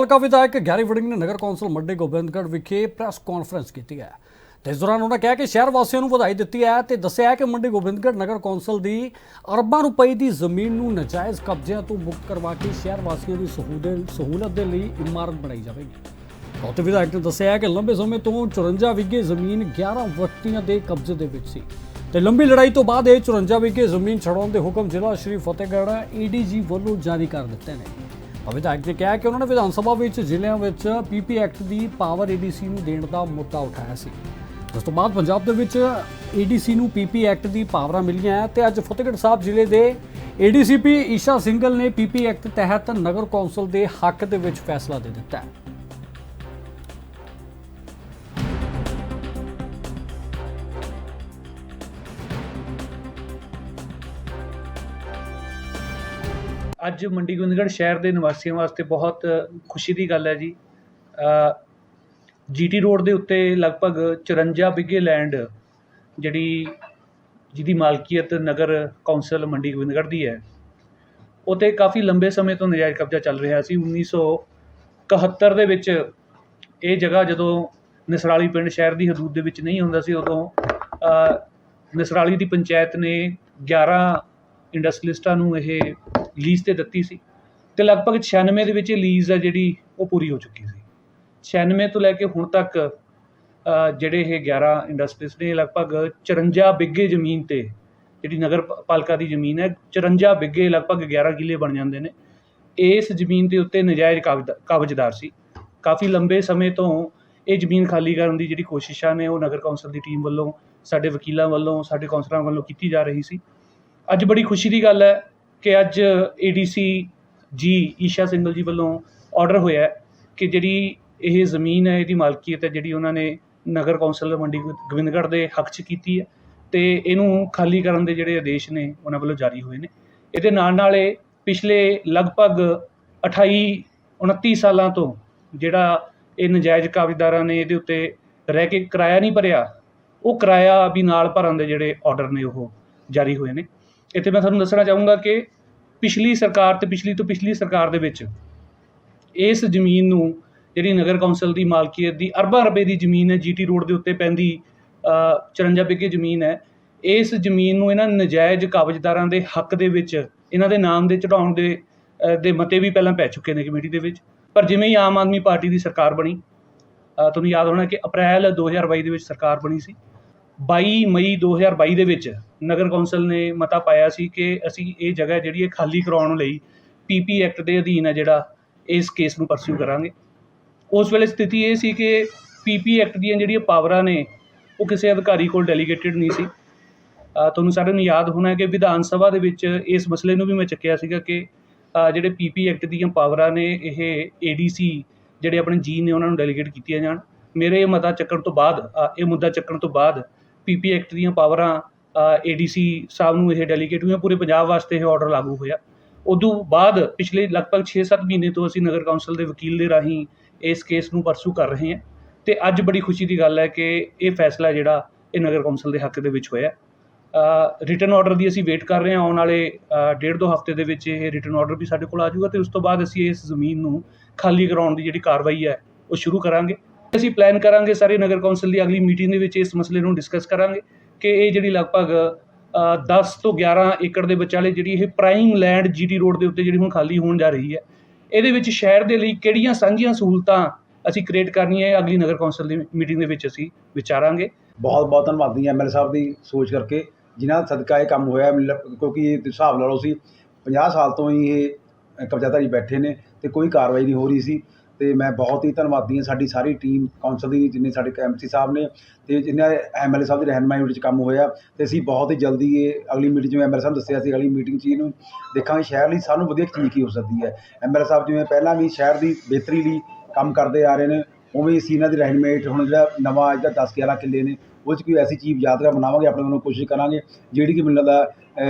ਹਲਕਾ ਵਿਧਾਇਕ ਗੈਰੀ ਵੜਿੰਗ ਨੇ ਨਗਰ ਕੌਂਸਲ ਮੰਡੀ ਗੋਬਿੰਦਗੜ੍ਹ ਵਿਖੇ ਪ੍ਰੈਸ ਕਾਨਫਰੰਸ ਕੀਤੀ ਹੈ। ਤੇ ਇਸ ਦੌਰਾਨ ਉਹਨਾਂ ਕਿਹਾ ਕਿ ਸ਼ਹਿਰ ਵਾਸੀਆਂ ਨੂੰ ਵਧਾਈ ਦਿੱਤੀ ਹੈ ਤੇ ਦੱਸਿਆ ਕਿ ਮੰਡੀ ਗੋਬਿੰਦਗੜ੍ਹ ਨਗਰ ਕੌਂਸਲ ਦੀ ਅਰਬਾਂ ਰੁਪਏ ਦੀ ਜ਼ਮੀਨ ਨੂੰ ਨਜਾਇਜ਼ ਕਬਜ਼ਿਆਂ ਤੋਂ ਮੁਕਤ ਕਰਵਾ ਕੇ ਸ਼ਹਿਰ ਵਾਸੀਆਂ ਦੀ ਸਹੂਲਤ ਸਹੂਲਤ ਦੇ ਲਈ ਇਮਾਰਤ ਬਣਾਈ ਜਾਵੇਗੀ। ਕੌਤੇ ਵਿਧਾਇਕ ਨੇ ਦੱਸਿਆ ਕਿ ਲੰਬੇ ਸਮੇਂ ਤੋਂ 54 ਵਿਗੇ ਜ਼ਮੀਨ 11 ਵਿਅਕਤੀਆਂ ਦੇ ਕਬਜ਼ੇ ਦੇ ਵਿੱਚ ਸੀ। ਤੇ ਲੰਬੀ ਲੜਾਈ ਤੋਂ ਬਾਅਦ ਇਹ 54 ਵਿਗੇ ਜ਼ਮੀਨ ਛਡਾਉਣ ਦੇ ਹੁਕਮ ਜ਼ਿਲ੍ਹਾ ਸ਼੍ਰੀ ਫਤਿਹਗੜ੍ਹ ਈਡੀਜੀ ਵੱਲੋਂ ਜਾਰੀ ਕਰ ਦਿੱਤੇ ਨੇ। ਵਿਧਾਇਕ ਨੇ ਕਿਹਾ ਕਿ ਉਹਨਾਂ ਨੇ ਵਿਧਾਨ ਸਭਾ ਵਿੱਚ, ਜ਼ਿਲ੍ਹਿਆਂ ਵਿੱਚ ਪੀਪੀ ਐਕਟ ਦੀ ਪਾਵਰ ਏਡੀਸੀ ਨੂੰ ਦੇਣ ਦਾ ਮੁੱਦਾ ਉਠਾਇਆ ਸੀ। ਉਸ ਤੋਂ ਬਾਅਦ ਪੰਜਾਬ ਦੇ ਵਿੱਚ ਏਡੀਸੀ ਨੂੰ ਪੀਪੀ ਐਕਟ ਦੀ ਪਾਵਰਾਂ ਮਿਲੀਆਂ ਹੈ ਤੇ ਅੱਜ ਫਤਿਹਗੜ੍ਹ ਸਾਹਿਬ ਜ਼ਿਲ੍ਹੇ ਦੇ ਏਡੀਸੀਪੀ ਈਸ਼ਾ ਸਿੰਘਲ ਨੇ ਪੀਪੀ ਐਕਟ ਤਹਿਤ ਨਗਰ ਕੌਂਸਲ ਦੇ ਹੱਕ ਦੇ ਵਿੱਚ ਫੈਸਲਾ ਦੇ ਦਿੱਤਾ ਹੈ। ਅੱਜ ਮੰਡੀ ਗੋਬਿੰਦਗੜ੍ਹ ਸ਼ਹਿਰ ਦੇ ਨਿਵਾਸੀਆਂ ਵਾਸਤੇ ਬਹੁਤ ਖੁਸ਼ੀ ਦੀ ਗੱਲ ਹੈ ਜੀ। ਜੀਟੀ ਰੋਡ ਦੇ ਉੱਤੇ ਲਗਭਗ 54 ਬਿੱਗੇ ਲੈਂਡ ਜਿਹੜੀ ਜਿਹਦੀ ਮਾਲਕੀਅਤ ਨਗਰ ਕੌਂਸਲ ਮੰਡੀ ਗੋਬਿੰਦਗੜ੍ਹ ਦੀ ਹੈ ਉਹ 'ਤੇ ਕਾਫੀ ਲੰਬੇ ਸਮੇਂ ਤੋਂ ਨਜਾਇਜ਼ ਕਬਜ਼ਾ ਚੱਲ ਰਿਹਾ ਸੀ। 1971 ਦੇ ਵਿੱਚ ਇਹ ਜਗ੍ਹਾ ਜਦੋਂ ਨਸਰਾਲੀ ਪਿੰਡ ਸ਼ਹਿਰ ਦੀ ਹਦੂਦ ਦੇ ਵਿੱਚ ਨਹੀਂ ਹੁੰਦਾ ਸੀ, ਉਦੋਂ ਨਸਰਾਲੀ ਦੀ ਪੰਚਾਇਤ ਨੇ 11 ਇੰਡਸਟਰੀਲਿਸਟਾਂ ਨੂੰ ਇਹ ਲੀਜ਼ ਤੇ ਦਿੱਤੀ ਸੀ ਤੇ ਲਗਭਗ 96 ਦੇ ਵਿੱਚ ਇਹ ਲੀਜ਼ ਆ ਜਿਹੜੀ ਉਹ ਪੂਰੀ ਹੋ ਚੁੱਕੀ ਸੀ। 96 ਤੋਂ ਲੈ ਕੇ ਹੁਣ ਤੱਕ ਜਿਹੜੇ ਇਹ 11 ਇੰਡਸਟਰੀਜ਼ ਨੇ ਲਗਭਗ 54 ਬਿੱਗੇ ਜ਼ਮੀਨ ਤੇ ਜਿਹੜੀ ਨਗਰ ਪਾਲਿਕਾ ਦੀ ਜ਼ਮੀਨ ਹੈ 54 ਬਿੱਗੇ ਲਗਭਗ 11 ਕਿੱਲੇ ਬਣ ਜਾਂਦੇ ਨੇ। ਇਸ ਜ਼ਮੀਨ ਦੇ ਉੱਤੇ ਨਜਾਇਜ਼ ਕਬਜ਼ਾ- ਕਬਜ਼ਦਾਰ ਸੀ। ਕਾਫੀ ਲੰਬੇ ਸਮੇਂ ਤੋਂ ਇਹ ਜ਼ਮੀਨ ਖਾਲੀ ਕਰਨ ਦੀ ਜਿਹੜੀ ਕੋਸ਼ਿਸ਼ਾਂ ਨੇ ਉਹ ਨਗਰ ਕੌਂਸਲ ਦੀ ਟੀਮ ਵੱਲੋਂ, ਸਾਡੇ ਵਕੀਲਾਂ ਵੱਲੋਂ, ਸਾਡੇ ਕੌਂਸਲਰਾਂ ਵੱਲੋਂ ਕੀਤੀ ਜਾ ਰਹੀ ਸੀ। ਅੱਜ ਬੜੀ ਖੁਸ਼ੀ ਦੀ ਗੱਲ ਹੈ ਕਿ ਅੱਜ ਏਡੀਸੀ ਜੀ, ਈਸ਼ਾ ਸਿੰਘਲ ਜੀ ਵੱਲੋਂ ਆਰਡਰ ਹੋਇਆ ਕਿ ਜਿਹੜੀ ਇਹ ਜ਼ਮੀਨ ਹੈ, ਇਹਦੀ ਮਾਲਕੀਅਤ ਹੈ, ਜਿਹੜੀ ਉਹਨਾਂ ਨੇ ਨਗਰ ਕੌਂਸਲ ਮੰਡੀ ਗੋਬਿੰਦਗੜ੍ਹ ਦੇ ਹੱਕ 'ਚ ਕੀਤੀ ਹੈ ਤੇ ਇਹਨੂੰ ਖਾਲੀ ਕਰਨ ਦੇ ਜਿਹੜੇ ਆਦੇਸ਼ ਨੇ, ਉਹਨਾਂ ਵੱਲੋਂ ਜਾਰੀ ਹੋਏ ਨੇ। ਇਹਦੇ ਨਾਲ ਨਾਲ ਇਹ ਪਿਛਲੇ ਲਗਭਗ 28 29 ਸਾਲਾਂ ਤੋਂ ਜਿਹੜਾ ਇਹ ਨਜਾਇਜ਼ ਕਬਜ਼ਦਾਰਾਂ ਨੇ ਇਹਦੇ ਉੱਤੇ ਰਹਿ ਕੇ ਕਿਰਾਇਆ ਨਹੀਂ ਭਰਿਆ, ਉਹ ਕਿਰਾਇਆ ਵੀ ਨਾਲ ਭਰਨ ਦੇ ਜਿਹੜੇ ਆਰਡਰ ਨੇ ਉਹ ਜਾਰੀ ਹੋਏ ਨੇ। ਇੱਥੇ ਮੈਂ ਤੁਹਾਨੂੰ ਦੱਸਣਾ ਚਾਹੂੰਗਾ ਕਿ ਪਿਛਲੀ ਸਰਕਾਰ ਤੇ ਪਿਛਲੀ ਤੋਂ ਪਿਛਲੀ ਸਰਕਾਰ ਦੇ ਵਿੱਚ ਇਸ ਜ਼ਮੀਨ ਨੂੰ ਜਿਹੜੀ ਨਗਰ ਕੌਂਸਲ ਦੀ ਮਾਲਕੀਅਤ ਦੀ ਅਰਬਾਂ ਰੁਪਏ ਦੀ ਜ਼ਮੀਨ ਹੈ ਜੀਟੀ ਰੋਡ ਦੇ ਉੱਤੇ ਪੈਂਦੀ ਅ, 54 ਬਿੱਗੇ ਜ਼ਮੀਨ ਹੈ। ਇਸ ਜ਼ਮੀਨ ਨੂੰ ਇਹਨਾਂ ਨਜਾਇਜ਼ ਕਬਜ਼ਦਾਰਾਂ ਦੇ ਹੱਕ ਦੇ ਵਿੱਚ ਇਹਨਾਂ ਦੇ ਨਾਮ ਦੇ ਚੜਾਉਣ ਦੇ ਦੇ ਮਤੇ ਵੀ ਪਹਿਲਾਂ ਪੈ ਚੁੱਕੇ ਨੇ ਕਮੇਟੀ ਦੇ ਵਿੱਚ। ਪਰ ਜਿਵੇਂ ਹੀ ਆਮ ਆਦਮੀ ਪਾਰਟੀ ਦੀ ਸਰਕਾਰ ਬਣੀ ਤੁਹਾਨੂੰ ਯਾਦ ਹੋਣਾ ਕਿ ਅਪ੍ਰੈਲ 2022 ਦੇ ਵਿੱਚ ਸਰਕਾਰ ਬਣੀ ਸੀ। 22 ਮਈ 2022 ਦੇ ਵਿੱਚ ਨਗਰ ਕੌਂਸਲ ਨੇ ਮਤਾ ਪਾਇਆ ਸੀ ਕਿ ਅਸੀਂ ਇਹ ਜਗ੍ਹਾ ਜਿਹੜੀ ਹੈ ਖਾਲੀ ਕਰਾਉਣ ਲਈ ਪੀਪੀ ਐਕਟ ਦੇ ਅਧੀਨ ਹੈ ਜਿਹੜਾ ਇਸ ਕੇਸ ਨੂੰ ਪਰਸਿਊ ਕਰਾਂਗੇ। ਉਸ ਵੇਲੇ ਸਥਿਤੀ ਇਹ ਸੀ ਕਿ ਪੀਪੀ ਐਕਟ ਦੀਆਂ ਜਿਹੜੀਆਂ ਪਾਵਰਾਂ ਨੇ ਉਹ ਕਿਸੇ ਅਧਿਕਾਰੀ ਕੋਲ ਡੈਲੀਗੇਟਡ ਨਹੀਂ ਸੀ। ਤੁਹਾਨੂੰ ਸਾਰਿਆਂ ਨੂੰ ਯਾਦ ਹੋਣਾ ਕਿ ਵਿਧਾਨ ਸਭਾ ਦੇ ਵਿੱਚ ਇਸ ਮਸਲੇ ਨੂੰ ਵੀ ਮੈਂ ਚੱਕਿਆ ਸੀਗਾ ਕਿ ਅ, ਜਿਹੜੇ ਪੀਪੀ ਐਕਟ ਦੀਆਂ ਪਾਵਰਾਂ ਨੇ ਇਹ ਏਡੀਸੀ ਜਿਹੜੇ ਆਪਣੇ ਜੀ ਨੇ ਉਹਨਾਂ ਨੂੰ ਡੈਲੀਗੇਟ ਕੀਤੀਆਂ ਜਾਣ। ਮੇਰੇ ਇਹ ਮਤਾ ਚੱਕਣ ਤੋਂ ਬਾਅਦ ਇਹ ਮੁੱਦਾ ਚੱਕਣ ਤੋਂ ਬਾਅਦ ਪੀਪੀ ਐਕਟ ਦੀਆਂ ਪਾਵਰਾਂ ਏਡੀਸੀ ਸਾਹਿਬ ਨੂੰ ਇਹ ਡੈਲੀਗੇਟ ਹੋਈਆਂ, ਪੂਰੇ ਪੰਜਾਬ ਵਾਸਤੇ ਇਹ ਆਰਡਰ ਲਾਗੂ ਹੋਇਆ। ਉਦੋਂ ਬਾਅਦ ਪਿਛਲੇ ਲਗਭਗ 6-7 ਮਹੀਨੇ ਤੋਂ ਅਸੀਂ ਨਗਰ ਕੌਂਸਲ ਦੇ ਵਕੀਲ ਦੇ ਰਾਹੀਂ ਇਸ ਕੇਸ ਨੂੰ ਪਰਸੂ ਕਰ ਰਹੇ ਹਾਂ ਤੇ ਅੱਜ ਬੜੀ ਖੁਸ਼ੀ ਦੀ ਗੱਲ ਹੈ ਕਿ ਇਹ ਫੈਸਲਾ ਜਿਹੜਾ ਇਹ ਨਗਰ ਕੌਂਸਲ ਦੇ ਹੱਕ ਦੇ ਵਿੱਚ ਹੋਇਆ। ਰਿਟਰਨ ਆਰਡਰ ਦੀ ਅਸੀਂ ਵੇਟ ਕਰ ਰਹੇ ਹਾਂ, ਆਉਣ ਵਾਲੇ ਡੇਢ ਦੋ ਹਫ਼ਤੇ ਦੇ ਵਿੱਚ ਇਹ ਰਿਟਰਨ ਆਰਡਰ ਵੀ ਸਾਡੇ ਕੋਲ ਆ ਜਾਊਗਾ ਤੇ ਉਸ ਤੋਂ ਬਾਅਦ ਅਸੀਂ ਇਸ ਜ਼ਮੀਨ ਨੂੰ ਖਾਲੀ ਕਰਾਉਣ ਦੀ ਜਿਹੜੀ ਕਾਰਵਾਈ ਹੈ, ਉਹ ਸ਼ੁਰੂ ਕਰਾਂਗੇ। ਅਸੀਂ ਪਲਾਨ ਕਰਾਂਗੇ ਸਾਰੇ ਨਗਰ ਕੌਂਸਲ ਦੀ ਅਗਲੀ ਮੀਟਿੰਗ ਦੇ ਵਿੱਚ ਇਸ ਮਸਲੇ ਨੂੰ ਡਿਸਕਸ ਕਰਾਂਗੇ ਕਿ ਇਹ ਜਿਹੜੀ ਲਗਭਗ ਅ, 10 ਤੋਂ 11 ਏਕੜ ਦੇ ਵਿਚਾਲੇ ਜਿਹੜੀ ਇਹ ਪ੍ਰਾਈਮ ਲੈਂਡ ਜੀਟੀ ਰੋਡ ਦੇ ਉੱਤੇ ਜਿਹੜੀ ਹੁਣ ਖਾਲੀ ਹੋਣ ਜਾ ਰਹੀ ਹੈ ਇਹਦੇ ਵਿੱਚ ਸ਼ਹਿਰ ਦੇ ਲਈ ਕਿਹੜੀਆਂ ਸਾਂਝੀਆਂ ਸਹੂਲਤਾਂ ਅਸੀਂ ਕ੍ਰੀਏਟ ਕਰਨੀਆਂ ਇਹ ਅਗਲੀ ਨਗਰ ਕੌਂਸਲ ਦੀ ਮੀਟਿੰਗ ਦੇ ਵਿੱਚ ਅਸੀਂ ਵਿਚਾਰਾਂਗੇ। ਬਹੁਤ ਬਹੁਤ ਧੰਨਵਾਦੀ ਐਮਐਲ ਸਾਹਿਬ ਦੀ ਸੋਚ ਕਰਕੇ ਜਿਨ੍ਹਾਂ ਸਦਕਾ ਇਹ ਕੰਮ ਹੋਇਆ ਮੈਨੂੰ ਕਿਉਂਕਿ ਇਹ ਹਿਸਾਬ ਲਾ ਲਓ ਸੀ 50 ਸਾਲ ਤੋਂ ਹੀ ਇਹ ਕਬਜ਼ਾਧਾਰੀ ਬੈਠੇ ਨੇ ਤੇ ਕੋਈ ਕਾਰਵਾਈ ਨਹੀਂ ਹੋ ਰਹੀ ਸੀ। ਅਤੇ ਮੈਂ ਬਹੁਤ ਹੀ ਧੰਨਵਾਦੀ ਹਾਂ ਸਾਡੀ ਸਾਰੀ ਟੀਮ ਕੌਂਸਲ ਦੀ, ਜਿੰਨੇ ਸਾਡੇ ਐਮਸੀ ਸਾਹਿਬ ਨੇ ਤੇ ਜਿਨ੍ਹਾਂ ਏ ਸਾਹਿਬ ਦੀ ਰਹਿਨਮਾਈ ਵਿੱਚ ਕੰਮ ਹੋਇਆ ਅਤੇ ਅਸੀਂ ਬਹੁਤ ਹੀ ਜਲਦੀ ਇਹ ਅਗਲੀ ਮੀਟਿੰਗ ਜਿਵੇਂ ਏ ਸਾਹਿਬ ਦੱਸਿਆ ਸੀ, ਅਗਲੀ ਮੀਟਿੰਗ 'ਚ ਇਹਨੂੰ ਦੇਖਾਂਗੇ, ਸ਼ਹਿਰ ਲਈ ਸਾਨੂੰ ਵਧੀਆ ਚੀਜ਼ ਕੀ ਹੋ ਸਕਦੀ ਹੈ। ਐਮਐਲਏ ਸਾਹਿਬ ਜਿਵੇਂ ਪਹਿਲਾਂ ਵੀ ਸ਼ਹਿਰ ਦੀ ਬਿਹਤਰੀ ਲਈ ਕੰਮ ਕਰਦੇ ਆ ਰਹੇ ਨੇ, ਉਵੇਂ ਅਸੀਂ ਇਹਨਾਂ ਦੀ ਰਹਿਨਮਾਈਟ ਹੁਣ ਜਿਹੜਾ ਨਵਾਂ ਜਿਹੜਾ 10 11 ਕਿੱਲੇ ਨੇ ਉਹ 'ਚ ਕੋਈ ਐਸੀ ਚੀਜ਼ ਯਾਦਗਾਰ ਬਣਾਵਾਂਗੇ, ਆਪਣੇ ਵੱਲੋਂ ਕੋਸ਼ਿਸ਼ ਕਰਾਂਗੇ, ਜਿਹੜੀ ਕਿ ਮੈਨੂੰ ਲੱਗਦਾ